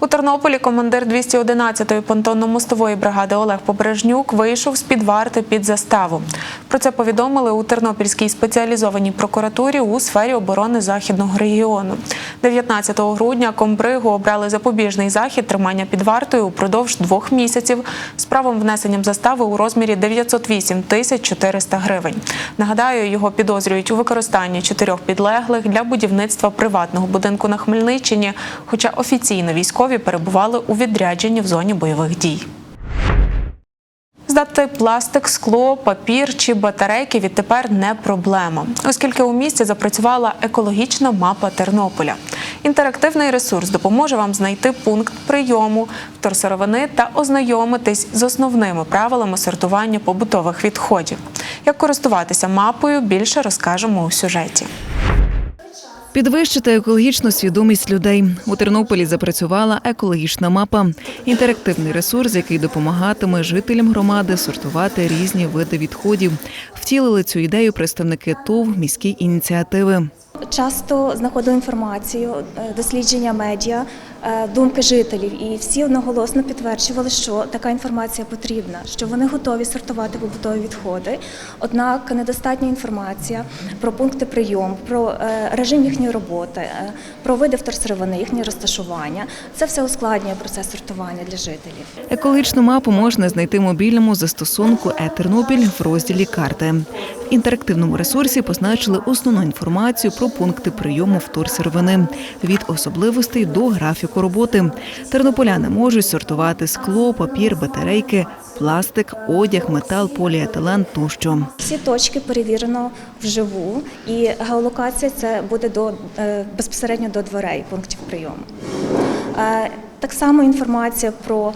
У Тернополі командир 211-ї понтонно-мостової бригади Олег Побережнюк вийшов з-під варти під заставу. Про це повідомили у Тернопільській спеціалізованій прокуратурі у сфері оборони західного регіону. 19 грудня комбригу обрали запобіжний захід тримання під вартою упродовж двох місяців з правом внесенням застави у розмірі 908 тисяч 400 гривень. Нагадаю, його підозрюють у використанні чотирьох підлеглих для будівництва приватного будинку на Хмельниччині, хоча офіційно військові перебували у відрядженні в зоні бойових дій. Здати пластик, скло, папір чи батарейки відтепер не проблема, оскільки у місті запрацювала екологічна мапа Тернополя. Інтерактивний ресурс допоможе вам знайти пункт прийому вторсировини та ознайомитись з основними правилами сортування побутових відходів. Як користуватися мапою, більше розкажемо у сюжеті. Підвищити екологічну свідомість людей у Тернополі запрацювала екологічна мапа, інтерактивний ресурс, який допомагатиме жителям громади сортувати різні види відходів. Втілили цю ідею представники ТОВ міські ініціативи. Часто знаходили інформацію, е, дослідження медіа, думки жителів, і всі одноголосно підтверджували, що така інформація потрібна, що вони готові сортувати побутові відходи. Однак недостатня інформація про пункти прийому, про е, режим їхньої роботи, е, про види вторсировини, їхнє розташування. Це все ускладнює процес сортування для жителів. Екологічну мапу можна знайти мобільному застосунку «Е-Тернопіль» в розділі карти. В інтерактивному ресурсі позначили основну інформацію про пункти прийому вторсировини від особливостей до графіку роботи. Тернополяни можуть сортувати скло, папір, батарейки, пластик, одяг, метал, поліетилен тощо. Всі точки перевірено вживу, і геолокація це буде до е, безпосередньо до дверей пунктів прийому. Е, Так само інформація про,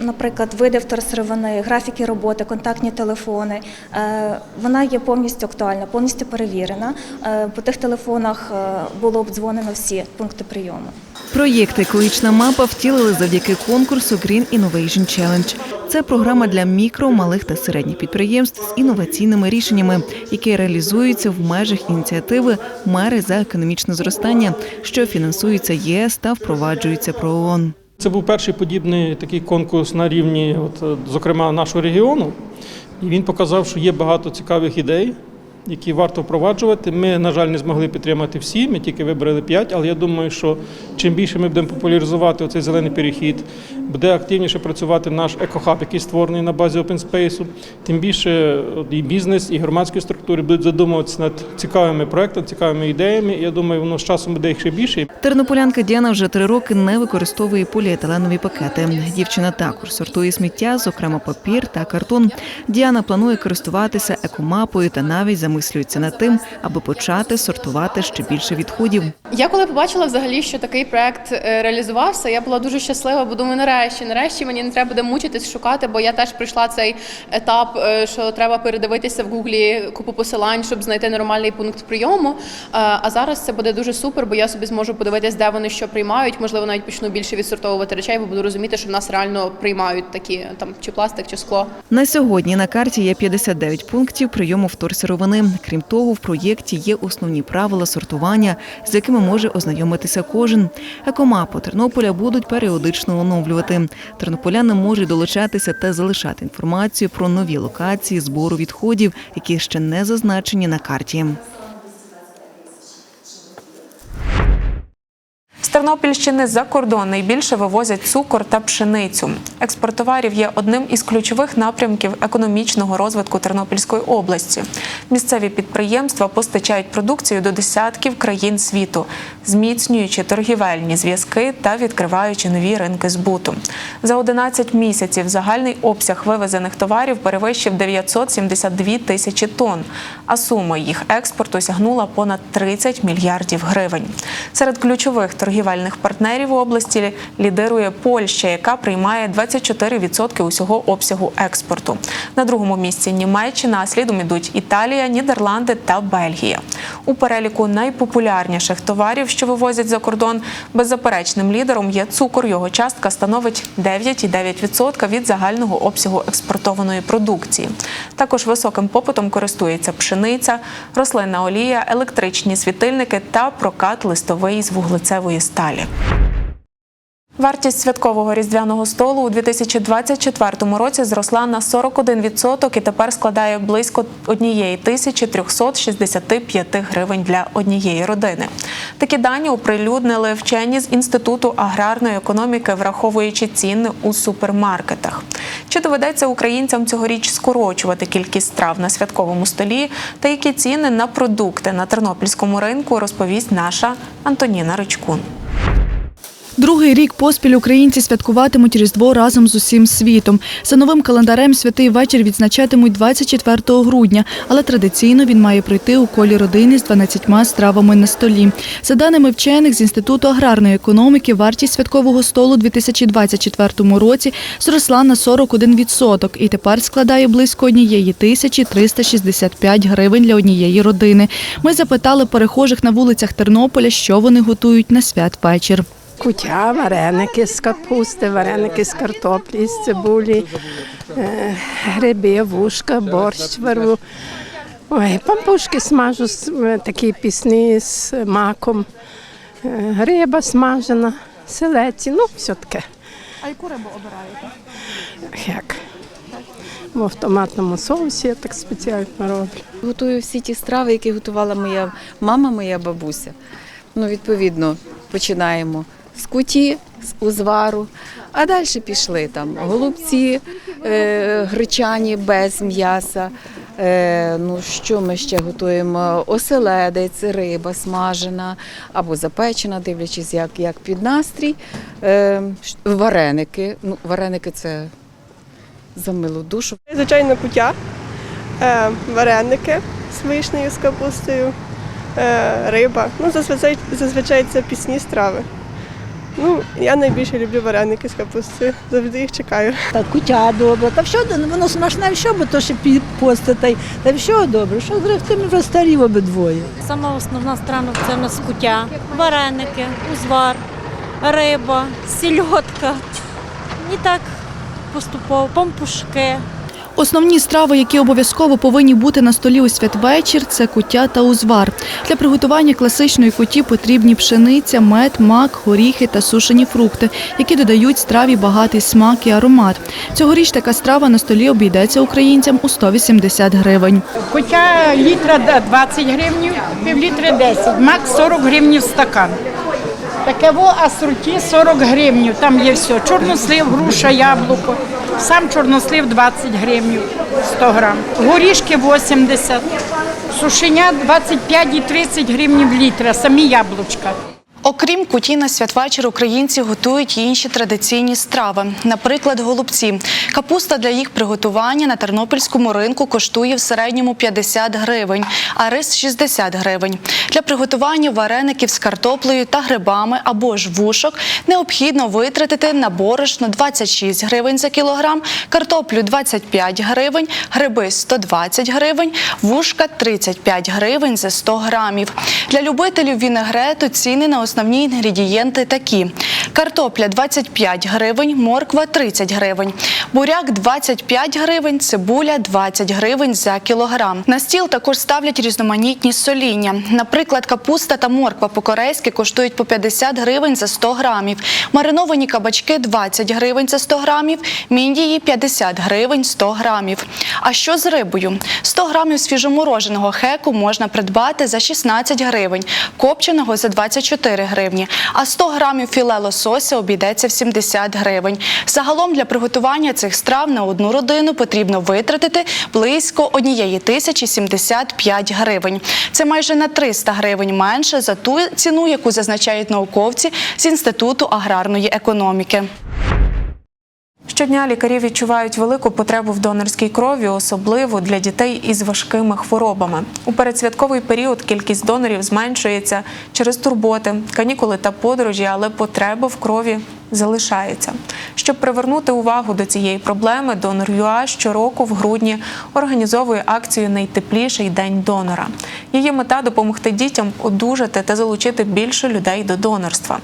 наприклад, види вторсировини, графіки роботи, контактні телефони. е, Вона є повністю актуальна, повністю перевірена. Е, По тих телефонах е, було обдзвонено всі пункти прийому. Проєкт Екологічна мапа втілили завдяки конкурсу Green Innovation Challenge. Це програма для мікро, малих та середніх підприємств з інноваційними рішеннями, які реалізуються в межах ініціативи Мери за економічне зростання, що фінансується ЄС та впроваджується ПРООН. Це був перший подібний такий конкурс на рівні, от, зокрема, нашого регіону. І він показав, що є багато цікавих ідей, які варто впроваджувати. Ми, на жаль, не змогли підтримати всі, ми тільки вибрали п'ять, але я думаю, що чим більше ми будемо популяризувати оцей зелений перехід, буде активніше працювати наш екохаб, який створений на базі Open тим більше і бізнес, і громадські структури будуть задумуватися над цікавими проектами, цікавими ідеями. Я думаю, воно з часом буде їх ще більше. Тернополянка Діана вже три роки не використовує поліетиленові пакети. Дівчина також сортує сміття, зокрема папір та картон. Діана планує користуватися екомапою та навіть замислюється над тим, аби почати сортувати ще більше відходів. Я коли побачила взагалі, що такий проект е, реалізувався, я була дуже щаслива, бо думаю, нарешті, нарешті мені не треба буде мучитись шукати, бо я теж пройшла цей етап, е, що треба передивитися в гуглі купу посилань, щоб знайти нормальний пункт прийому. Е, А зараз це буде дуже супер, бо я собі зможу подивитись, де вони що приймають. Можливо, навіть почну більше відсортовувати речей, бо буду розуміти, що в нас реально приймають такі там чи пластик, чи скло. На сьогодні на карті є 59 пунктів прийому вторсировини. Крім того, в проєкті є основні правила сортування, з якими може ознайомитися кожен. Екомапу Тернополя будуть періодично оновлювати. Тернополяни можуть долучатися та залишати інформацію про нові локації збору відходів, які ще не зазначені на карті. Тернопільщини за кордон найбільше вивозять цукор та пшеницю. Експорт товарів є одним із ключових напрямків економічного розвитку Тернопільської області. Місцеві підприємства постачають продукцію до десятків країн світу, зміцнюючи торгівельні зв'язки та відкриваючи нові ринки збуту. За 11 місяців загальний обсяг вивезених товарів перевищив 972 тисячі тонн, а сума їх експорту сягнула понад 30 мільярдів гривень. Серед ключових торгівельних торгівельних партнерів у області лідирує Польща, яка приймає 24% усього обсягу експорту. На другому місці Німеччина, слідом ідуть Італія, Нідерланди та Бельгія. У переліку найпопулярніших товарів, що вивозять за кордон, беззаперечним лідером є цукор. Його частка становить 9,9% від загального обсягу експортованої продукції. Також високим попитом користується пшениця, рослинна олія, електричні світильники та прокат листовий з вуглецевої сталі. Вартість святкового різдвяного столу у 2024 році зросла на 41% і тепер складає близько 1365 гривень для однієї родини. Такі дані оприлюднили вчені з Інституту аграрної економіки, враховуючи ціни у супермаркетах. Чи доведеться українцям цьогоріч скорочувати кількість страв на святковому столі та які ціни на продукти на тернопільському ринку розповість наша Антоніна Ричкун. Другий рік поспіль українці святкуватимуть Різдво разом з усім світом. За новим календарем святий вечір відзначатимуть 24 грудня, але традиційно він має пройти у колі родини з 12 стравами на столі. За даними вчених з Інституту аграрної економіки, вартість святкового столу у 2024 році зросла на 41% і тепер складає близько однієї тисячі 365 гривень для однієї родини. Ми запитали перехожих на вулицях Тернополя, що вони готують на святвечір. Кутя, вареники з капусти, вареники з картоплі, з цибулі, е, гриби, вушка, борщ вару. Ой, пампушки смажу з- е, такі пісні з маком, е, риба смажена, селеці, ну, все таке. А яку рибу обираєте? Як? В томатному соусі я так спеціально роблю. Готую всі ті страви, які готувала моя мама, моя бабуся. Ну, відповідно, починаємо з куті, з узвару, а далі пішли там голубці е, гречані без м'яса. Е, ну, що ми ще готуємо? Оселедець, риба смажена або запечена, дивлячись, як, як під настрій. Е, вареники. Ну, вареники це за милу душу. Звичайно, куття, е, вареники з вишнею, з капустою, риба. Ну, зазвичай, зазвичай це пісні страви. Ну, я найбільше люблю вареники з капустою. Завжди їх чекаю. Та кутя добре, та все воно смачне, що би то ще пости, та, все добре. Що з тим вже старі обидвоє. Сама основна страва це в нас куття, вареники, узвар, риба, сільотка. І так поступово, пампушки. Основні страви, які обов'язково повинні бути на столі у святвечір, це куття та узвар. Для приготування класичної куті потрібні пшениця, мед, мак, горіхи та сушені фрукти, які додають страві багатий смак і аромат. Цьогоріч така страва на столі обійдеться українцям у 180 гривень. Хоча літра да- 20 гривнів, півлітри 10, мак 40 гривнів стакан. Таке во асорті 40 гривень, там є все. Чорнослив, груша, яблуко. Сам чорнослив 20 гривень, 100 грам. Горішки 80, сушеня 25 і 30 гривнів літра, самі яблучка. Окрім куті на святвечір, українці готують інші традиційні страви, наприклад, голубці. Капуста для їх приготування на тернопільському ринку коштує в середньому 50 гривень, а рис 60 гривень. Для приготування вареників з картоплею та грибами або ж вушок необхідно витратити на борошно 26 гривень за кілограм, картоплю 25 гривень, гриби 120 гривень, вушка 35 гривень за 100 грамів. Для любителів вінегрету ціни на основні інгредієнти такі: картопля 25 гривень, морква 30 гривень, буряк 25 гривень, цибуля 20 гривень за кілограм. На стіл також ставлять різноманітні соління. Наприклад, капуста та морква по-корейськи коштують по 50 гривень за 100 грамів, мариновані кабачки 20 гривень за 100 грамів, міндії 50 гривень 100 грамів. А що з рибою? 100 грамів свіжомороженого хеку можна придбати за 16 гривень, копченого за 24 гривні, а 100 грамів філе лосося обійдеться в 70 гривень. Загалом для приготування цих страв на одну родину потрібно витратити близько 1 тисячі 75 гривень. Це майже на 300 гривень менше за ту ціну, яку зазначають науковці з Інституту аграрної економіки. Щодня лікарі відчувають велику потребу в донорській крові, особливо для дітей із важкими хворобами. У передсвятковий період кількість донорів зменшується через турботи, канікули та подорожі, але потреба в крові залишається. Щоб привернути увагу до цієї проблеми, донор ЮА щороку в грудні організовує акцію Найтепліший день донора. Її мета допомогти дітям одужати та залучити більше людей до донорства.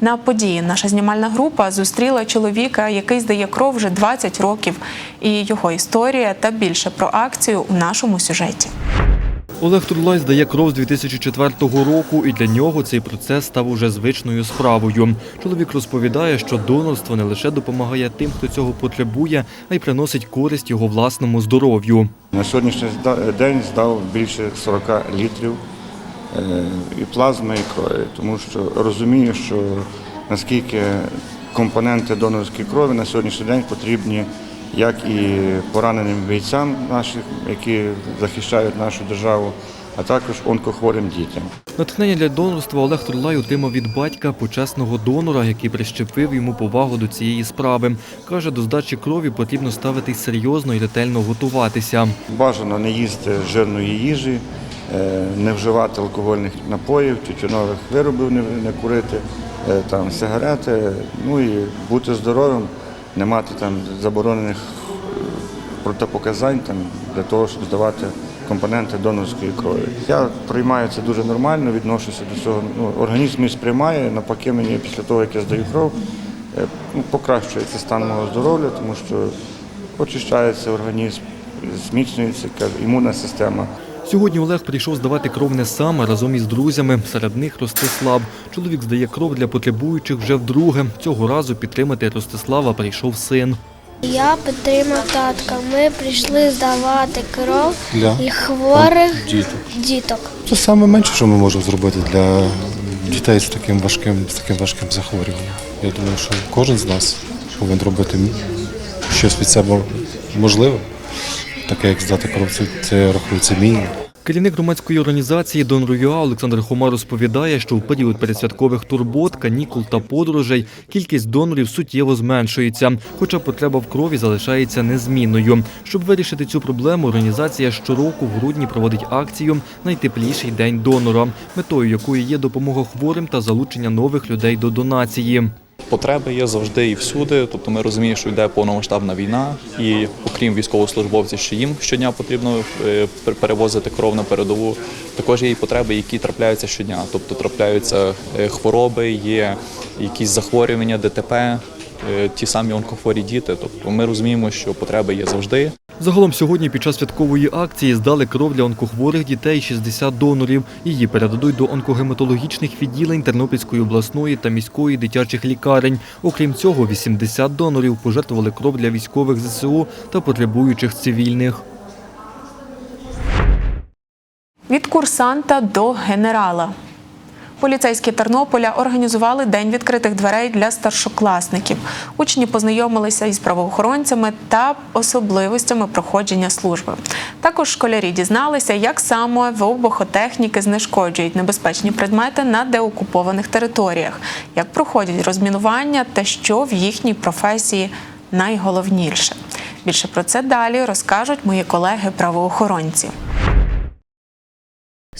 На події наша знімальна група зустріла чоловіка, який здає кров вже 20 років, і його історія та більше про акцію у нашому сюжеті. Олег Турлай здає кров з 2004 року, і для нього цей процес став уже звичною справою. Чоловік розповідає, що донорство не лише допомагає тим, хто цього потребує, а й приносить користь його власному здоров'ю. На сьогоднішній день здав більше 40 літрів е, і плазми, і крові, тому що розумію, що наскільки компоненти донорської крові на сьогоднішній день потрібні як і пораненим бійцям наших, які захищають нашу державу, а також онкохворим дітям. Натхнення для донорства Олег Турлай отримав від батька почесного донора, який прищепив йому повагу до цієї справи. Каже, до здачі крові потрібно ставитись серйозно і ретельно готуватися. Бажано не їсти жирної їжі, е, не вживати алкогольних напоїв, тютюнових виробів не, не курити, е, там, сигарети, ну і бути здоровим, не мати там заборонених е, протипоказань там, для того, щоб здавати компоненти донорської крові. Я приймаю це дуже нормально, відношуся до цього. Ну, організм мій сприймає, навпаки, мені після того, як я здаю кров, е, ну, покращується стан мого здоров'я, тому що очищається організм, зміцнюється імунна система. Сьогодні Олег прийшов здавати кров не сам, а разом із друзями. Серед них Ростислав. Чоловік здає кров для потребуючих вже вдруге. Цього разу підтримати Ростислава прийшов син. Я підтримав татка. Ми прийшли здавати кров Для для хворих діток. діток. Це саме менше, що ми можемо зробити для дітей з таким важким, з таким важким захворюванням. Я думаю, що кожен з нас повинен робити щось від себе можливе, таке як здати кров, це, рахується мінімум. Керівник громадської організації Дон ЮА Олександр Хома розповідає, що в період передсвяткових турбот, канікул та подорожей кількість донорів суттєво зменшується, хоча потреба в крові залишається незмінною. Щоб вирішити цю проблему, організація щороку в грудні проводить акцію Найтепліший день донора, метою якої є допомога хворим та залучення нових людей до донації. Потреби є завжди і всюди. Тобто ми розуміємо, що йде повномасштабна війна, і окрім військовослужбовців, що їм щодня потрібно е, перевозити кров на передову. Також є і потреби, які трапляються щодня. Тобто трапляються е, хвороби, є якісь захворювання, ДТП, е, ті самі онкохворі діти. Тобто ми розуміємо, що потреби є завжди. Загалом сьогодні під час святкової акції здали кров для онкохворих дітей 60 донорів. Її передадуть до онкогематологічних відділень Тернопільської обласної та міської дитячих лікарень. Окрім цього, 80 донорів пожертвували кров для військових ЗСУ та потребуючих цивільних. Від курсанта до генерала. Поліцейські Тернополя організували день відкритих дверей для старшокласників. Учні познайомилися із правоохоронцями та особливостями проходження служби. Також школярі дізналися, як саме вибухотехніки знешкоджують небезпечні предмети на деокупованих територіях, як проходять розмінування та що в їхній професії найголовніше. Більше про це далі розкажуть мої колеги-правоохоронці.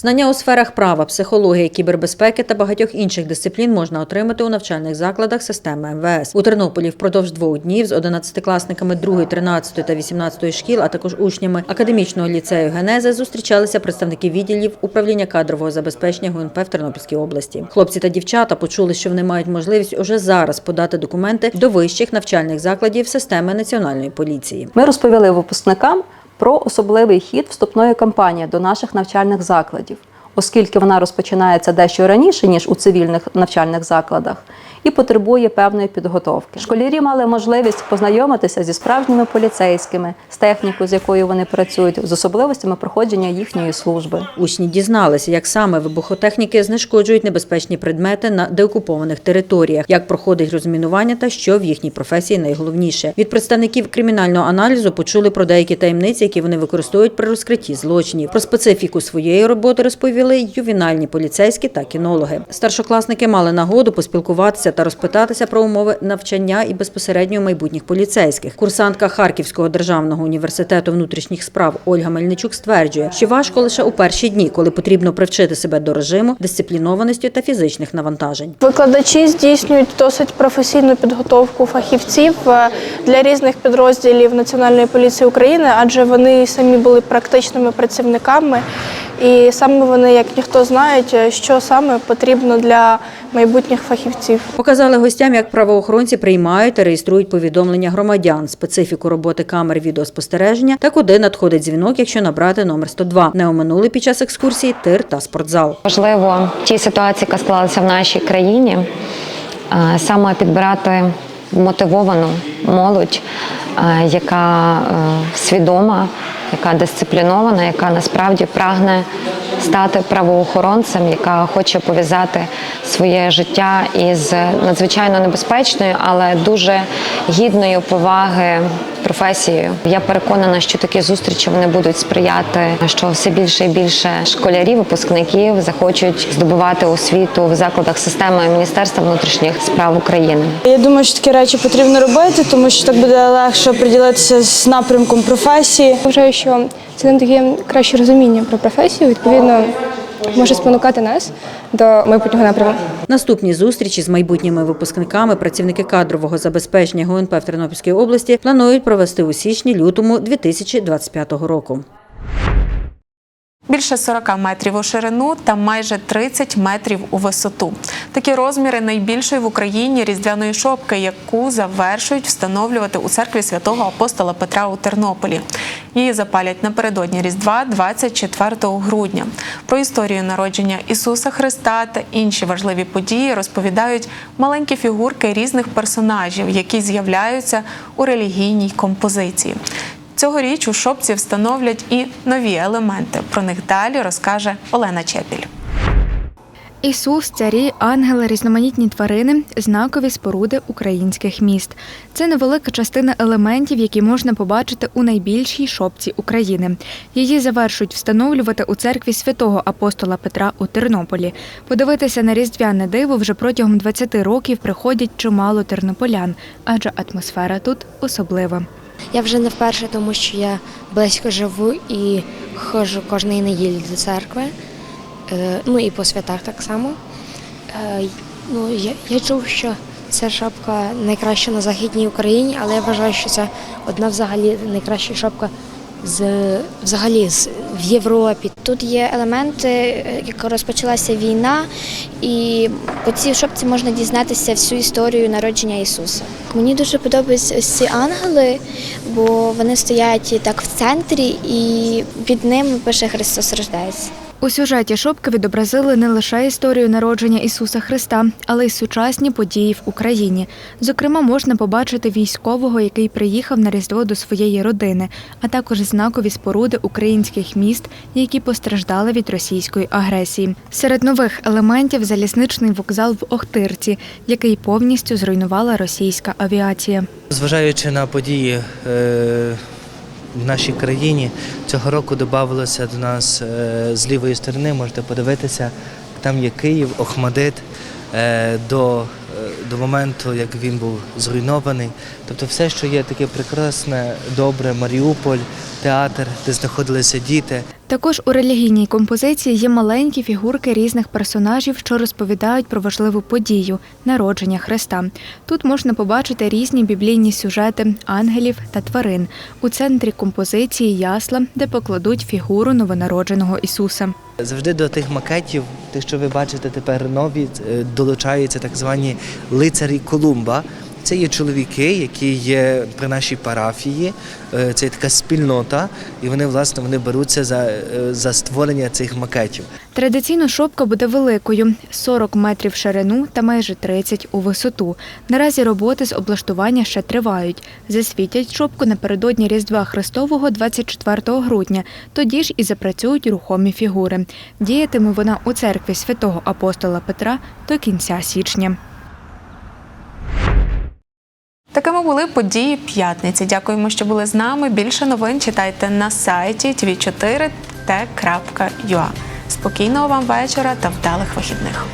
Знання у сферах права, психології, кібербезпеки та багатьох інших дисциплін можна отримати у навчальних закладах системи МВС. У Тернополі впродовж двох днів з 11-класниками 2, 13 та 18 шкіл, а також учнями академічного ліцею Генеза зустрічалися представники відділів управління кадрового забезпечення ГУНП в Тернопільській області. Хлопці та дівчата почули, що вони мають можливість уже зараз подати документи до вищих навчальних закладів системи національної поліції. Ми розповіли випускникам про особливий хід вступної кампанії до наших навчальних закладів, оскільки вона розпочинається дещо раніше, ніж у цивільних навчальних закладах, і потребує певної підготовки. Школярі мали можливість познайомитися зі справжніми поліцейськими, з технікою, з якою вони працюють, з особливостями проходження їхньої служби. Учні дізналися, як саме вибухотехніки знешкоджують небезпечні предмети на деокупованих територіях, як проходить розмінування та що в їхній професії найголовніше. Від представників кримінального аналізу почули про деякі таємниці, які вони використовують при розкритті злочинів. Про специфіку своєї роботи розповіли ювінальні поліцейські та кінологи. Старшокласники мали нагоду поспілкуватися та розпитатися про умови навчання і безпосередньо майбутніх поліцейських. Курсантка Харківського державного університету внутрішніх справ Ольга Мельничук стверджує, що важко лише у перші дні, коли потрібно привчити себе до режиму, дисциплінованості та фізичних навантажень. Викладачі здійснюють досить професійну підготовку фахівців е, для різних підрозділів Національної поліції України, адже вони самі були практичними працівниками, і саме вони, як ніхто, знають, що саме потрібно для майбутніх фахівців. Показали гостям, як правоохоронці приймають та реєструють повідомлення громадян, специфіку роботи камер відеоспостереження та куди надходить дзвінок, якщо набрати номер 102. Не оминули під час екскурсії тир та спортзал. Важливо в тій ситуації, яка склалася в нашій країні, е, саме підбирати мотивовану молодь, е, яка е, свідома, яка дисциплінована, яка насправді прагне стати правоохоронцем, яка хоче пов'язати своє життя із надзвичайно небезпечною, але дуже гідною поваги професією. Я переконана, що такі зустрічі вони будуть сприяти, що все більше і більше школярів, випускників захочуть здобувати освіту в закладах системи Міністерства внутрішніх справ України. Я думаю, що такі речі потрібно робити, тому що так буде легше приділитися з напрямком професії. Вважаю, що це нам дає краще розуміння про професію. Відповідно, може спонукати нас до майбутнього напряму. Наступні зустрічі з майбутніми випускниками працівники кадрового забезпечення ГУНП в Тернопільській області планують провести у січні-лютому 2025 року. Більше 40 метрів у ширину та майже 30 метрів у висоту. Такі розміри найбільшої в Україні різдвяної шопки, яку завершують встановлювати у церкві святого апостола Петра у Тернополі. Її запалять напередодні Різдва 24 грудня. Про історію народження Ісуса Христа та інші важливі події розповідають маленькі фігурки різних персонажів, які з'являються у релігійній композиції. Цьогоріч у шопці встановлять і нові елементи. Про них далі розкаже Олена Чепіль. Ісус, царі, ангели, різноманітні тварини знакові споруди українських міст. Це невелика частина елементів, які можна побачити у найбільшій шопці України. Її завершують встановлювати у церкві святого апостола Петра у Тернополі. Подивитися на різдвяне диво вже протягом 20 років приходять чимало тернополян, адже атмосфера тут особлива. Я вже не вперше, тому що я близько живу і ходжу кожної неділі до церкви. Е, Ну і по святах так само. Е, Ну, я, я чув, що ця шапка найкраща на Західній Україні, але я вважаю, що це одна взагалі найкраща шапка з взагалі з в Європі. Тут є елементи, е, як розпочалася війна, і по цій шопці можна дізнатися всю історію народження Ісуса. Мені дуже подобаються ось ці ангели, бо вони стоять так в центрі, і під ними пише Христос рождається. У сюжеті шопки відобразили не лише історію народження Ісуса Христа, але й сучасні події в Україні. Зокрема, можна побачити військового, який приїхав на Різдво до своєї родини, а також знакові споруди українських міст, які постраждали від російської агресії. Серед нових елементів залізничний вокзал в Охтирці, який повністю зруйнувала російська авіація. Зважаючи на події е, в нашій країні, цього року додавалося до нас е, з лівої сторони, можете подивитися, там є Київ, Охмадит е, до, е, до моменту, як він був зруйнований. Тобто все, що є таке прекрасне, добре, Маріуполь, театр, де знаходилися діти. Також у релігійній композиції є маленькі фігурки різних персонажів, що розповідають про важливу подію народження Христа. Тут можна побачити різні біблійні сюжети ангелів та тварин. У центрі композиції ясла, де покладуть фігуру новонародженого Ісуса. Завжди до тих макетів, тих, що ви бачите тепер нові, е, долучаються так звані лицарі Колумба. Це є чоловіки, які є при нашій парафії. е, Це є така спільнота, і вони власне вони беруться за, е, за створення цих макетів. Традиційно шопка буде великою 40 метрів в ширину та майже 30 у висоту. Наразі роботи з облаштування ще тривають. Засвітять шопку напередодні Різдва Христового 24 грудня. Тоді ж і запрацюють рухомі фігури. Діятиме вона у церкві святого апостола Петра до кінця січня. Такими були події п'ятниці. Дякуємо, що були з нами. Більше новин читайте на сайті tv4t.ua. Спокійного вам вечора та вдалих вихідних.